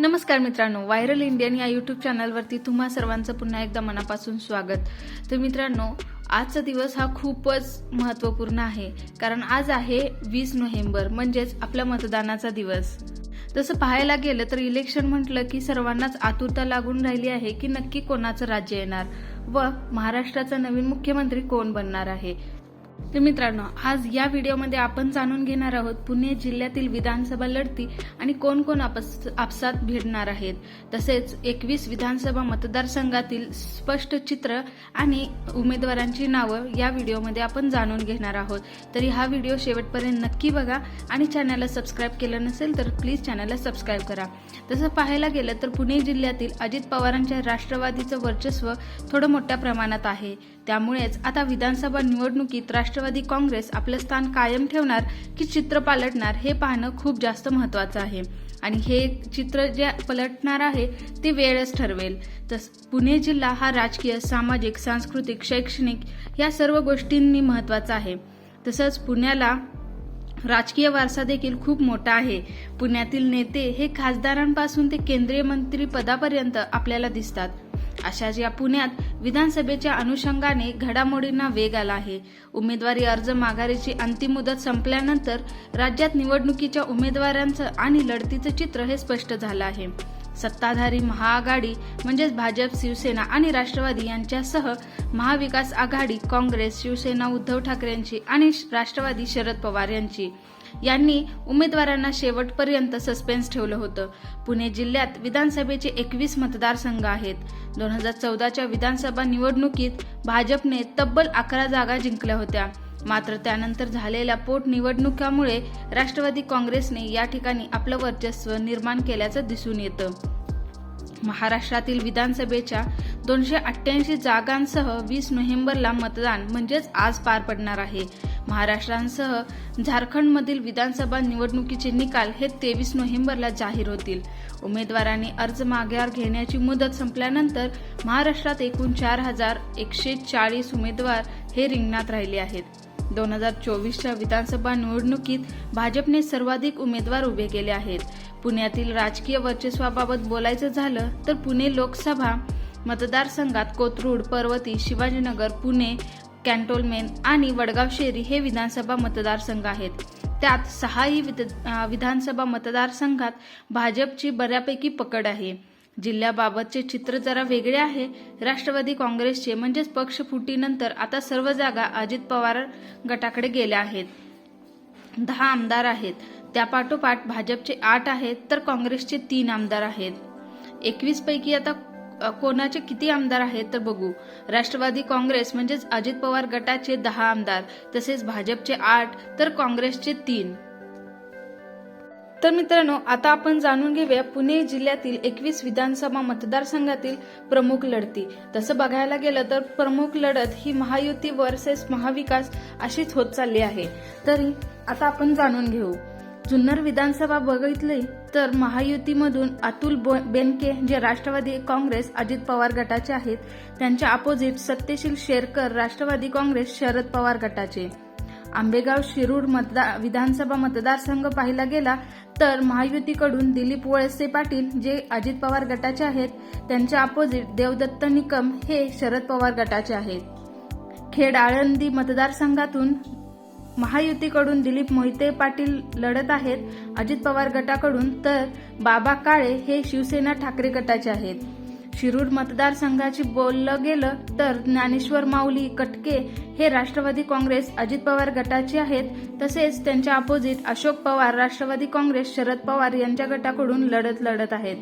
नमस्कार मित्रांनो viral Indian या यूट्यूब चॅनलवरती तुम्हा सर्वांचं पुन्हा एकदा मनापासून स्वागत. तर मित्रांनो आजचा दिवस हा खूपच महत्त्वपूर्ण आहे कारण आज आहे वीस नोव्हेंबर म्हणजेच आपला मतदानाचा दिवस. तसं पाहायला गेलं तर इलेक्शन म्हटलं की सर्वांनाच आतुरता लागून राहिली आहे की नक्की कोणाचं राज्य येणार व महाराष्ट्राचा नवीन मुख्यमंत्री कोण बनणार आहे? तर मित्रांनो आज या व्हिडिओमध्ये आपण जाणून घेणार आहोत पुणे जिल्ह्यातील विधानसभा लढती आणि कोण कोण आपस आपसात भिडणार आहेत. तसेच एकवीस विधानसभा मतदारसंघातील स्पष्ट चित्र आणि उमेदवारांची नावं या व्हिडिओमध्ये आपण जाणून घेणार आहोत. तरी हा व्हिडिओ शेवटपर्यंत नक्की बघा आणि चॅनलला सबस्क्राईब केलं नसेल तर प्लीज चॅनलला सबस्क्राईब करा. तसं पाहायला गेलं तर पुणे जिल्ह्यातील अजित पवारांच्या राष्ट्रवादीचं वर्चस्व थोडं मोठ्या प्रमाणात आहे. त्यामुळेच आता विधानसभा निवडणुकीत राष्ट्रवादी काँग्रेस आपलं स्थान कायम ठेवणार की चित्र पालटणार हे पाहणं खूप जास्त महत्वाचं आहे. आणि हे चित्र जे पलटणार आहे ते वेळच ठरवेल. तस पुणे जिल्हा हा राजकीय सामाजिक सांस्कृतिक शैक्षणिक या सर्व गोष्टींनी महत्त्वाचा आहे. तसंच पुण्याला राजकीय वारसा देखील खूप मोठा आहे. पुण्यातील नेते हे खासदारांपासून ते केंद्रीय मंत्री पदापर्यंत आपल्याला दिसतात. अशाच या पुण्यात विधानसभेच्या अनुषंगाने घडामोडींना वेग आला आहे. उमेदवारी अर्ज माघारीची अंतिम मुदत संपल्यानंतर राज्यात निवडणुकीच्या उमेदवारांचं आणि लढतीचं चित्र हे स्पष्ट झालं आहे. सत्ताधारी महाआघाडी म्हणजेच भाजप शिवसेना आणि राष्ट्रवादी यांच्यासह महाविकास आघाडी काँग्रेस शिवसेना उद्धव ठाकरेंची आणि राष्ट्रवादी शरद पवार यांची. यांनी उमेदवारांना शेवटपर्यंत सस्पेन्स ठेवलं होतं. पुणे जिल्ह्यात विधानसभेचे एकवीस मतदारसंघ आहेत. दोन हजार चौदाच्या विधानसभा निवडणुकीत भाजपने तब्बल अकरा जागा जिंकल्या होत्या. मात्र त्यानंतर झालेल्या पोटनिवडणुकामुळे राष्ट्रवादी काँग्रेसने या ठिकाणी आपलं वर्चस्व निर्माण केल्याचं दिसून येतं. महाराष्ट्रातील विधानसभेच्या दोनशे अठ्ठ्याऐंशी जागांसह वीस नोव्हेंबरला मतदान म्हणजेच आज पार पडणार आहे. महाराष्ट्रांसह झारखंडमधील विधानसभा निवडणुकीचे निकाल हे तेवीस नोव्हेंबरला जाहीर होतील. उमेदवारांनी अर्ज माघार घेण्याची मुदत संपल्यानंतर महाराष्ट्रात एकूण चार हजार एकशे चाळीस उमेदवार हे रिंगणात राहिले आहेत. दोन हजार चोवीसच्या विधानसभा निवडणुकीत भाजपने सर्वाधिक उमेदवार उभे केले आहेत. पुण्यातील राजकीय वर्चस्वाबाबत बोलायचं झालं तर पुणे लोकसभा मतदारसंघात कोथरूड पर्वती शिवाजीनगर पुणे कॅन्टोलमेन आणि वडगाव शेरी हे विधानसभा मतदारसंघ आहेत. त्यात सहाही विधानसभा मतदारसंघात भाजपची बऱ्यापैकी पकड आहे. जिल्ह्याबाबतचे चित्र जरा वेगळे आहे. राष्ट्रवादी काँग्रेसचे म्हणजेच पक्ष फुटीनंतर आता सर्व जागा अजित पवार गटाकडे गेल्या आहेत. दहा आमदार आहेत. त्यापाठोपाठ भाजपचे आठ आहेत तर काँग्रेसचे तीन आमदार आहेत. एकवीस पैकी आता कोणाचे किती आमदार आहेत तर बघू. राष्ट्रवादी काँग्रेस म्हणजेच अजित पवार गटाचे दहा आमदार तसेच भाजपचे आठ तर काँग्रेसचे तीन. तर मित्रांनो आता आपण जाणून घेऊया पुणे जिल्ह्यातील एकवीस विधानसभा मतदारसंघातील प्रमुख लढती. तसं बघायला गेलं तर प्रमुख लढत ही महायुती वर्सेस महाविकास अशीच होत चालली आहे. तरी आता आपण जाणून घेऊ. जुन्नर विधानसभा बघितली तर महायुतीमधून अतुल बेनके जे राष्ट्रवादी काँग्रेस अजित पवार गटाचे आहेत त्यांच्या अपोजिट सत्यशील शेरकर राष्ट्रवादी काँग्रेस शरद पवार गटाचे. आंबेगाव शिरूर मतदार विधानसभा मतदारसंघ पाहिला गेला तर महायुतीकडून दिलीप वळसे पाटील जे अजित पवार गटाचे आहेत त्यांच्या अपोजिट देवदत्त निकम हे शरद पवार गटाचे आहेत. खेड आळंदी मतदारसंघातून महायुतीकडून दिलीप मोहिते पाटील लढत आहेत अजित पवार गटाकडून तर बाबा काळे हे शिवसेना ठाकरे गटाचे आहेत. शिरूर मतदारसंघाची बोललं गेलं तर ज्ञानेश्वर माऊली कटके हे राष्ट्रवादी काँग्रेस अजित पवार गटाचे आहेत. तसेच त्यांच्या अपोजिट अशोक पवार राष्ट्रवादी काँग्रेस शरद पवार यांच्या गटाकडून लढत लढत आहेत.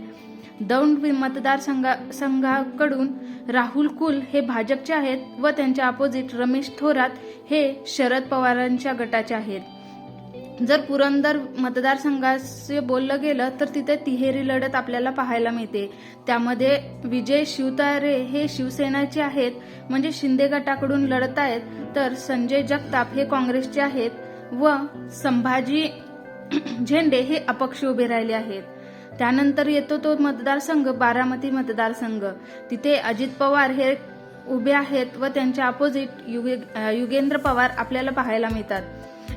दौंड मतदारसंघाकडून राहुल कुल हे भाजपचे आहेत व त्यांच्या अपोजिट रमेश थोरात हे शरद पवारांच्या गटाचे आहेत. जर पुरंदर मतदारसंघाचे बोललं गेलं तर तिथे तिहेरी लढत आपल्याला पाहायला मिळते. त्यामध्ये विजय शिवतारे हे शिवसेनाचे आहेत म्हणजे शिंदे गटाकडून लढत आहेत तर संजय जगताप हे काँग्रेसचे आहेत व संभाजी झेंडे हे अपक्ष उभे राहिले आहेत. त्यानंतर येतो तो मतदारसंघ बारामती मतदारसंघ. तिथे अजित पवार हे उभे आहेत व त्यांच्या अपोजिट युगेंद्र पवार आपल्याला पाहायला मिळतात.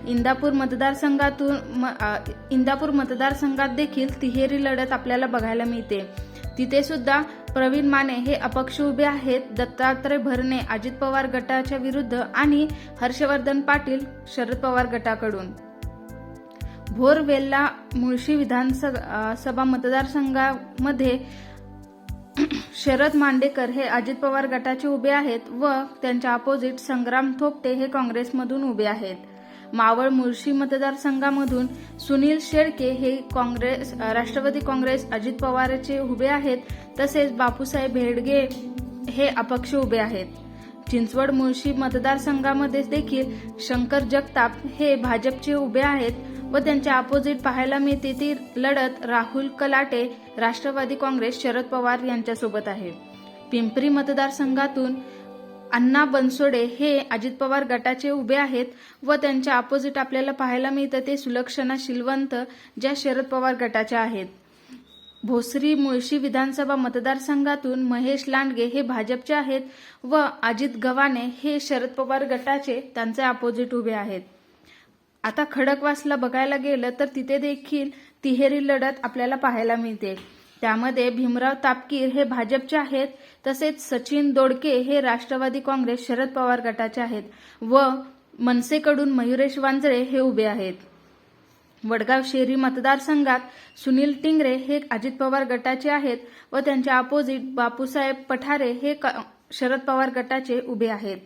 इंदापूर मतदारसंघातून म- इंदापूर मतदारसंघात देखील तिहेरी लढत आपल्याला बघायला मिळते. तिथे सुद्धा प्रवीण माने हे अपक्ष उभे आहेत. दत्तात्रय भरणे अजित पवार गटाच्या विरुद्ध आणि हर्षवर्धन पाटील शरद पवार गटाकडून. भोरवेल्ला मुळशी विधानसभा मतदारसंघामध्ये शरद मांडेकर हे अजित पवार गटाचे उभे आहेत व त्यांच्या अपोजिट संग्राम थोपटे हे काँग्रेसमधून उभे आहेत. मावळ मुळशी मतदारसंघामधून सुनील शेळके हे काँग्रेस राष्ट्रवादी काँग्रेस अजित पवारचे उभे आहेत तसेच बापूसाहेब भेडगे हे अपक्ष उभे आहेत. चिंचवड मुळशी मतदारसंघामध्ये देखील शंकर जगताप हे भाजपचे उभे आहेत. व त्यांच्या अपोजिट पाहायला मिळते ती लढत राहुल कलाटे राष्ट्रवादी काँग्रेस शरद पवार यांच्यासोबत आहे. पिंपरी मतदारसंघातून अण्णा बनसोडे हे अजित पवार गटाचे उभे आहेत व त्यांच्या अपोजिट आपल्याला पाहायला मिळतं ते सुलक्षणा शिलवंत ज्या शरद पवार गटाच्या आहेत. भोसरी मुळशी विधानसभा मतदारसंघातून महेश लांडगे हे भाजपचे आहेत व अजित गव्हाणे हे शरद पवार गटाचे त्यांचे अपोजिट उभे आहेत. आता खडकवासला बघायला गेलं तर तिथे देखील तिहेरी लढत आपल्याला पाहायला मिळते. त्यामध्ये भीमराव तापकीर हे भाजपचे आहेत तसेच सचिन दोडके हे राष्ट्रवादी काँग्रेस शरद पवार गटाचे आहेत व मनसेकडून मयुरेश वांजळे हे उभे आहेत. वडगाव शेरी मतदारसंघात सुनील टिंगरे हे अजित पवार गटाचे आहेत व त्यांच्या अपोजिट बापूसाहेब पठारे हे क- शरद पवार गटाचे उभे आहेत.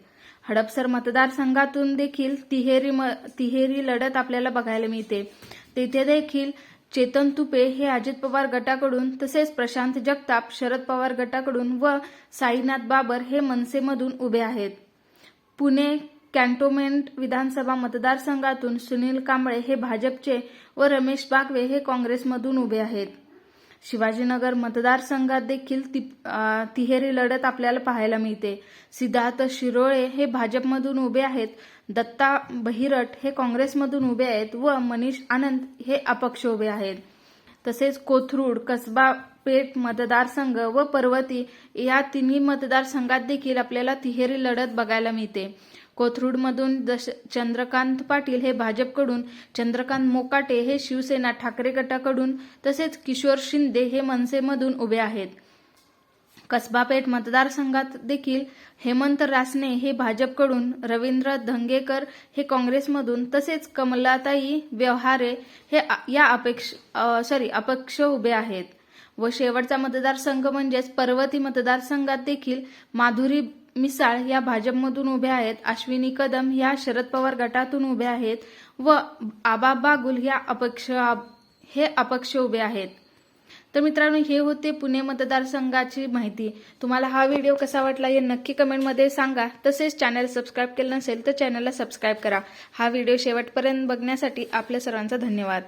हडपसर मतदारसंघातून देखील तिहेरी म- तिहेरी लढत आपल्याला बघायला मिळते. तेथे देखील चेतन तुपे हे अजित पवार गटाकडून तसेच प्रशांत जगताप शरद पवार गटाकडून व साईनाथ बाबर हे मनसेमधून उभे आहेत. पुणे कॅन्टोमेंट विधानसभा मतदारसंघातून सुनील कांबळे हे भाजपचे व रमेश बागवे हे काँग्रेसमधून उभे आहेत. शिवाजीनगर मतदारसंघात देखील ति- तिहेरी लढत आपल्याला पाहायला मिळते. सिद्धार्थ शिरोळे हे भाजपमधून उभे आहेत. दत्ता बहिरट हे काँग्रेसमधून उभे आहेत व मनीष आनंद हे अपक्ष उभे आहेत. तसेच कोथरूड कसबा पेठ मतदारसंघ व पर्वती या तिन्ही मतदारसंघात देखील आपल्याला तिहेरी लढत बघायला मिळते. कोथरूडमधून दश चंद्रकांत पाटील हे भाजपकडून चंद्रकांत मोकाटे हे शिवसेना ठाकरे गटाकडून तसेच किशोर शिंदे हे मनसेमधून उभे आहेत. कसबापेठ मतदारसंघात देखील हेमंत रासने हे भाजपकडून रवींद्र धंगेकर हे काँग्रेसमधून तसेच कमलाताई व्यवहारे हे या अपेक्ष सॉरी अपक्ष उभे आहेत. व शेवटचा मतदारसंघ म्हणजेच पर्वती मतदारसंघात देखील माधुरी मिसाळ या भाजपमधून उभ्या आहेत. अश्विनी कदम ह्या शरद पवार गटातून उभ्या आहेत व आबा बागुल ह्या अपक्ष हे अपक्ष उभे आहेत. तर मित्रांनो हे होते पुणे मतदारसंघाची माहिती. तुम्हाला हा व्हिडिओ कसा वाटला हे नक्की कमेंटमध्ये सांगा. तसेच चॅनल सबस्क्राईब केलं नसेल तर चॅनलला सबस्क्राईब करा. हा व्हिडिओ शेवटपर्यंत बघण्यासाठी आपल्या सर्वांचा धन्यवाद.